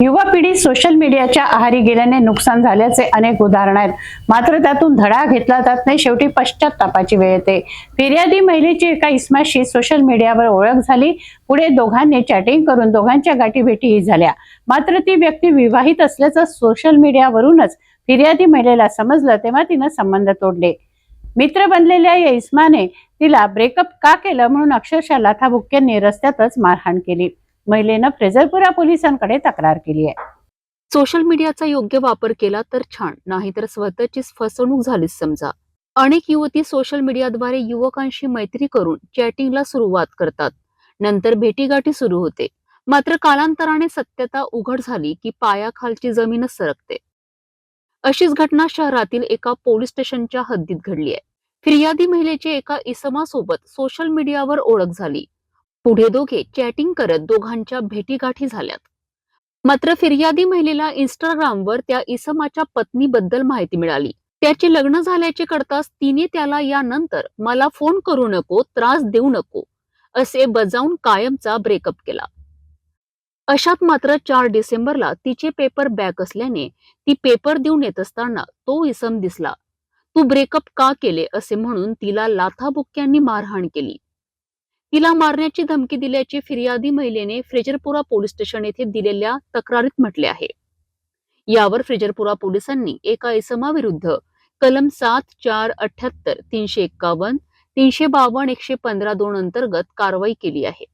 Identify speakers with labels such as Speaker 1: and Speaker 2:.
Speaker 1: युवा पिढी सोशल मीडियाच्या आहारी गेल्याने नुकसान झाल्याचे अनेक उदाहरण आहेत. मात्र त्यातून धडा घेतला जात नाही शेवटी पश्चातापाची वेळ येते. फिर्यादी महिलेची एका इस्माशी सोशल मीडियावर ओळख झाली. पुढे दोघांनी चॅटिंग करून दोघांच्या गाठीभेटीही झाल्या. मात्र ती व्यक्ती विवाहित असल्याचं सोशल मीडियावरूनच फिर्यादी महिलेला समजलं तेव्हा तिनं संबंध तोडले. मित्र बनलेल्या या इस्माने तिला ब्रेकअप का केलं म्हणून अक्षरशः लाथाबुक्क्यांनी रस्त्यातच मारहाण केली. महिलेनं फ्रेझरपुरा पोलिसांकडे तक्रार केली आहे.
Speaker 2: सोशल मीडियाचा योग्य वापर केला तर छान नाहीतर स्वतःचीच फसवणूक झालीच समजा. अनेक युवती सोशल मीडियाद्वारे युवकांशी मैत्री करून चॅटिंगला सुरुवात करतात. नंतर भेटीगाठी सुरू होते. मात्र कालांतराने सत्यता उघड झाली की पायाखालची जमीनच सरकते. अशीच घटना शहरातील एका पोलीस स्टेशनच्या हद्दीत घडली आहे. फिर्यादी महिलेची एका इसमासोबत सोशल मीडियावर ओळख झाली. पुढे दोघे चॅटिंग करत दोघांच्या भेटीगाठी झाल्यात. मात्र फिर्यादी महिलेला इंस्टाग्रामवर त्या इसमाच्या पत्नीबद्दल माहिती मिळाली. त्याचे लग्न झाल्याचे कळताच तिने त्याला यानंतर मला फोन करू नको त्रास देऊ नको असे बजावून कायमचा ब्रेकअप केला. अशात मात्र चार डिसेंबरला तिचे पेपर बॅक असल्याने ती पेपर देऊन येत असताना तो इसम दिसला. तू ब्रेकअप का केले? असे म्हणून तिला लाथाबुक्क्यांनी मारहाण केली. तिला मारण्याची धमकी दिल्याची फिर्यादी महिलेने फ्रेजरपुरा पोलीस स्टेशन येथे दिलेल्या तक्रारीत म्हटले आहे. यावर फ्रेजरपुरा पोलिसांनी एका इसमाविरुद्ध कलम सात चार अठ्याहत्तर तीनशे एक्कावन्न तीनशे बावन्न एकशे पंधरा दोन अंतर्गत कारवाई केली आहे.